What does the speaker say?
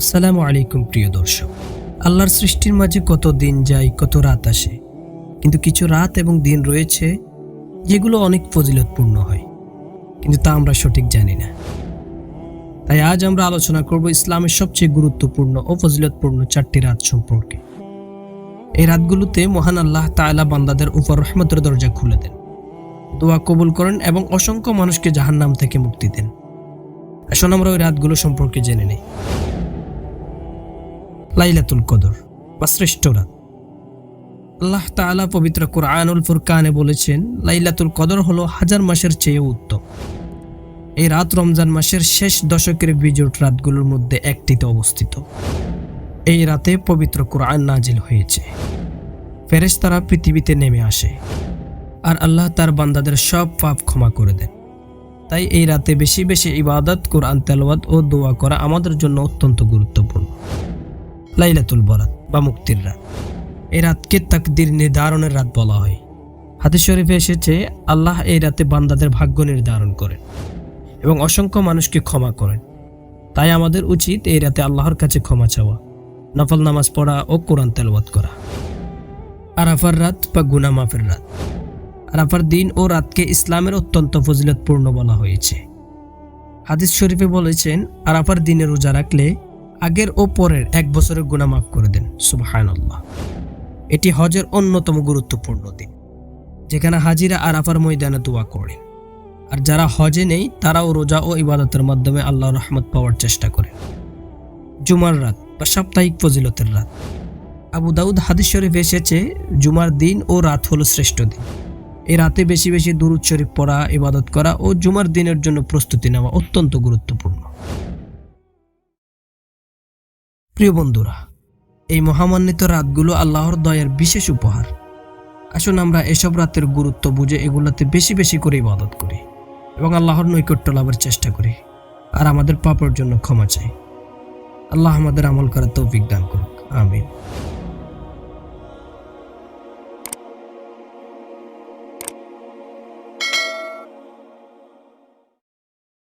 আসসালামু আলাইকুম, প্রিয় দর্শক। আল্লাহর সৃষ্টির মাঝে কত দিন যায়, কত রাত আসে। কিন্তু কিছু রাত এবং দিন রয়েছে, যেগুলো অনেক ফজিলতপূর্ণ হয়। কিন্তু তা আমরা সঠিক জানি না। তাই আজ আমরা আলোচনা করব ইসলামের সবচেয়ে গুরুত্বপূর্ণ ও ফজিলতপূর্ণ চারটি রাত সম্পর্কে। এই রাতগুলোতে মহান আল্লাহ তাআলা বান্দাদের উপর রহমতের দরজা খুলে দেন। দোয়া কবুল করেন এবং অসংখ্য মানুষকে জাহান্নাম থেকে মুক্তি দেন। আসুন আমরা ওই রাতগুলো সম্পর্কে জেনে নেই। লাইলাতুল কদর, বা শ্রেষ্ঠ রাত। আল্লাহ তাআলা পবিত্র কোরআনুল ফুরকানে বলেছেন, লাইলাতুল কদর হলো হাজার মাসের চেয়ে উত্তম। এই রাত রমজান মাসের শেষ দশকের বিজোট রাতগুলোর মধ্যে একটিতে অবস্থিত। এই রাতে পবিত্র কোরআন নাজিল হয়েছে। ফেরেশতারা পৃথিবীতে নেমে আসে আর আল্লাহ তার বান্দাদের সব পাপ ক্ষমা করে দেন। তাই এই রাতে বেশি বেশি ইবাদত, কোরআন তেলাওয়াত ও দোয়া করা আমাদের জন্য অত্যন্ত গুরুত্বপূর্ণ। লাইলাতুল বরাত বা মুক্তির রাত। এই রাতকে তাকদির নির্ধারণের রাত বলা হয়। হাদিস শরীফে এসেছে, আল্লাহ এই রাতে বান্দাদের ভাগ্য নির্ধারণ করেন এবং অসংখ্য মানুষকে ক্ষমা করেন। তাই আমাদের উচিত এই রাতে আল্লাহর কাছে ক্ষমা চাওয়া, নফল নামাজ পড়া ও কোরআন তেলবাদ করা। আরাফার রাত বা গুনা মাফের রাত। আরাফার দিন ও রাতকে ইসলামের অত্যন্ত ফজিলতপূর্ণ বলা হয়েছে। হাদিস শরীফে বলেছেন, আরাফার দিনে রোজা রাখলে আগের ও পরের এক বছরের গুণা মাফ করে দেন। সুবাহান্লাহ এটি হজের অন্যতম গুরুত্বপূর্ণ দিন, যেখানে হাজিরা আরাফার ময়দানে দোয়া করেন। আর যারা হজে নেই, তারাও রোজা ও ইবাদতের মাধ্যমে আল্লাহর রহমত পাওয়ার চেষ্টা করেন। জুমার রাত বা সাপ্তাহিক ফজিলতের রাত। আবু দাউদ হাদিস শরীফ এসেছে, জুমার দিন ও রাত হলো শ্রেষ্ঠ দিন। এই রাতে বেশি বেশি দুরুদ শরীফ পড়া, ইবাদত করা ও জুমার দিনের জন্য প্রস্তুতি নেওয়া অত্যন্ত গুরুত্বপূর্ণ। প্রিয় বন্ধুরা, এই মহামান্বিত রাতগুলো আল্লাহর দয়ার বিশেষ উপহার। আসুন আমরা এসব রাতের গুরুত্ব বুঝে এগুলোতে বেশি বেশি করে ইবাদত করি এবং আল্লাহর নৈকট্য লাভের চেষ্টা করি। আর আমাদের পাপের জন্য ক্ষমা চাই। আল্লাহ আমাদের আমল করার তৌফিক দান করুক। আমিন।